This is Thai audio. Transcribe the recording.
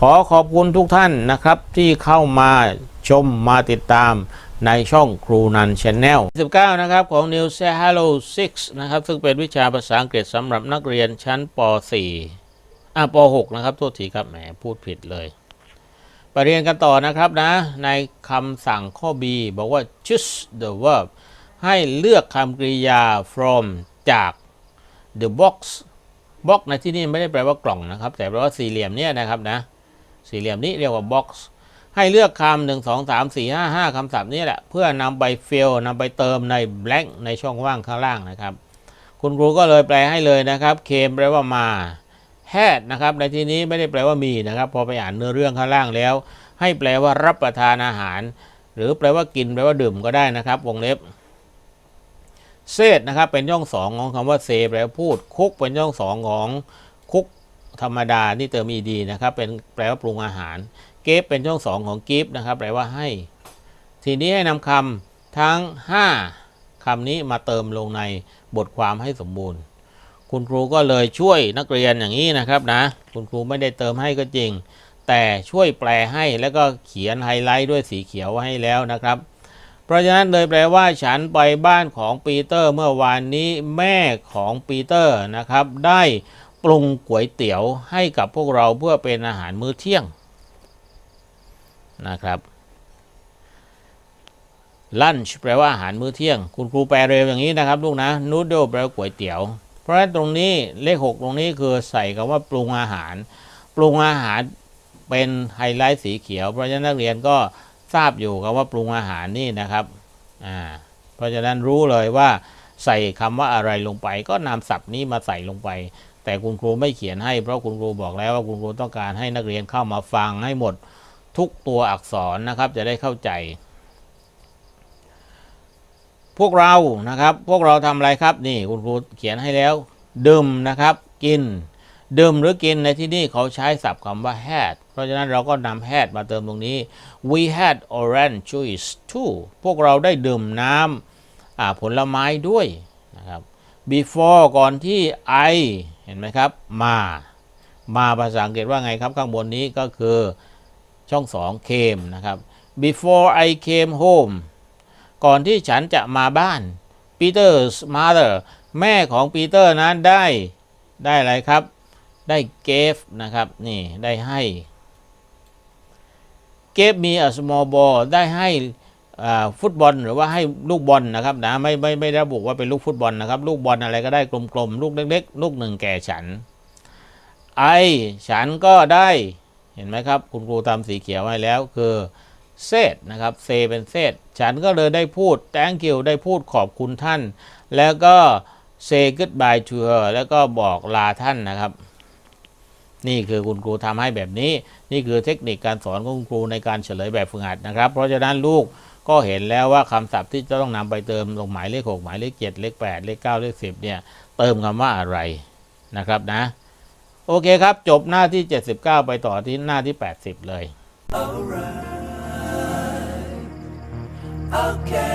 ขอขอบคุณทุกท่านนะครับ ที่เข้ามาชมมาติดตามในช่องครูนันชแนล19 นะครับ ของ New s a Hello 6 นะครับ ซึ่งเป็นวิชาภาษาอังกฤษสำหรับนักเรียนชั้นป .4 อะป .6 นะครับ โทษทีครับแหมพูดผิดเลย ไปเรียนกันต่อนะครับนะ ในคำสั่งข้อ B บอกว่า choose the verb ให้เลือกคำกริยา from จาก the box box ในที่นี้ไม่ได้แปลว่ากล่องนะครับ แต่แปลว่าสี่เหลี่ยมเนี่ยนะครับนะ สี่เหลี่ยมนี้เรียกว่า box ให้เลือกคำหนึ่งสองสามสี่ห้าห้าคำศัพท์นี่แหละ เพื่อนำไป fill นำไปเติมใน blank ในช่องว่างข้างล่างนะครับ คุณครูก็เลยแปลให้เลยนะครับ came แปลว่ามา had นะครับ ในที่นี้ไม่ได้แปลว่ามีนะครับ พอไปอ่านเนื้อเรื่องข้างล่างแล้ว ให้แปลว่ารับประทานอาหาร หรือแปลว่ากินแปลว่าดื่มก็ได้นะครับ วงเล็บเซตนะครับเป็นย่องสองของคำว่าเซแปลว่าพูด คุกเป็นย่องสองของคุก ธรรมดาที่เติม ed นะครับเป็นแปลว่าปรุงอาหารเกฟเป็นช่องสองของกิฟนะครับแปลว่าให้ ทีนี้ให้นำคำทั้ง 5คำนี้มาเติมลงในบทความให้สมบูรณ์ คุณครูก็เลยช่วยนักเรียนอย่างนี้นะครับนะ คุณครูไม่ได้เติมให้ก็จริง แต่ช่วยแปลให้แล้วก็เขียนไฮไลท์ด้วยสีเขียวให้แล้วนะครับเพราะฉะนั้นเลยแปลว่าฉันไปบ้านของปีเตอร์เมื่อวานนี้แม่ของปีเตอร์นะครับ ได้ ปรุงก๋วยเตี๋ยวให้กับพวกเราเพื่อเป็นอาหารมื้อเที่ยงนะครับลันช์แปลว่าอาหารมื้อเที่ยง คุณครูแปลเร็วอย่างนี้นะครับลูกนะนูดเดิลแปลว่าก๋วยเตี๋ยว เพราะฉะนั้นตรงนี้เลขหกตรงนี้คือใส่คำว่าปรุงอาหาร ปรุงอาหารเป็นไฮไลท์สีเขียว เพราะฉะนั้นนักเรียนก็ทราบอยู่กับว่าปรุงอาหารนี่นะครับอ่าเพราะฉะนั้นรู้เลยว่าใส่คำว่าอะไรลงไป ก็นำศัพท์นี้มาใส่ลงไป แต่คุณครูไม่เขียนให้เพราะคุณครูบอกแล้วว่าคุณครูต้องการให้นักเรียนเข้ามาฟังให้หมดทุกตัวอักษรนะครับจะได้เข้าใจ พวกเรานะครับ พวกเราทำอะไรครับนี่คุณครูเขียนให้แล้ว ดื่มนะครับ กิน ดื่มหรือกินในที่นี่เขาใช้ศัพท์คำว่า had เพราะฉะนั้นเราก็นำ had มาเติมตรงนี้ we had orange juice too พวกเราได้ดื่มน้ำอ่าผลไม้ด้วยนะครับ before ก่อนที่ I เห็นไหมครับ มา มาภาษาอังกฤษว่าไงครับ ข้างบนนี้ก็คือช่องสอง came นะครับ before I came home ก่อนที่ฉันจะมาบ้าน Peter's mother แม่ของปีเตอร์นั้นได้ได้อะไรครับ ได้ gave นะครับนี่ได้ให้ gave me a small ball ได้ให้ ฟุตบอลหรือว่าให้ลูกบอลนะครับนะไม่ไม่ไม่ระบุว่าเป็นลูกฟุตบอลนะครับ ลูกบอลอะไรก็ได้กลมๆลูกเล็กๆ ลูกหนึ่งแก่ฉัน ไอฉันก็ได้เห็นไหมครับ คุณครูตามสีเขียวให้แล้วคือเซตนะครับเซเป็นเซตฉันก็เลยได้พูด thank you ได้พูดขอบคุณท่าน แล้วก็ say goodbye to her แล้วก็บอกลาท่านนะครับ นี่คือคุณครูทำให้แบบนี้ นี่คือเทคนิคการสอนของคุณครูในการเฉลยแบบฝึกหัดนะครับ เพราะฉะนั้นลูก ก็เห็นแล้วว่าคำศัพท์ที่จะต้องนำไปเติมลงหมายเลข 6 หมายเลขเจ็ดเลขแปดเลขเก้าเลขสิบเนี่ย เติมคำว่าอะไรนะครับนะ โอเคครับ จบหน้าที่ 79 ไปต่อที่หน้าที่ 80 เลย Alright. Okay.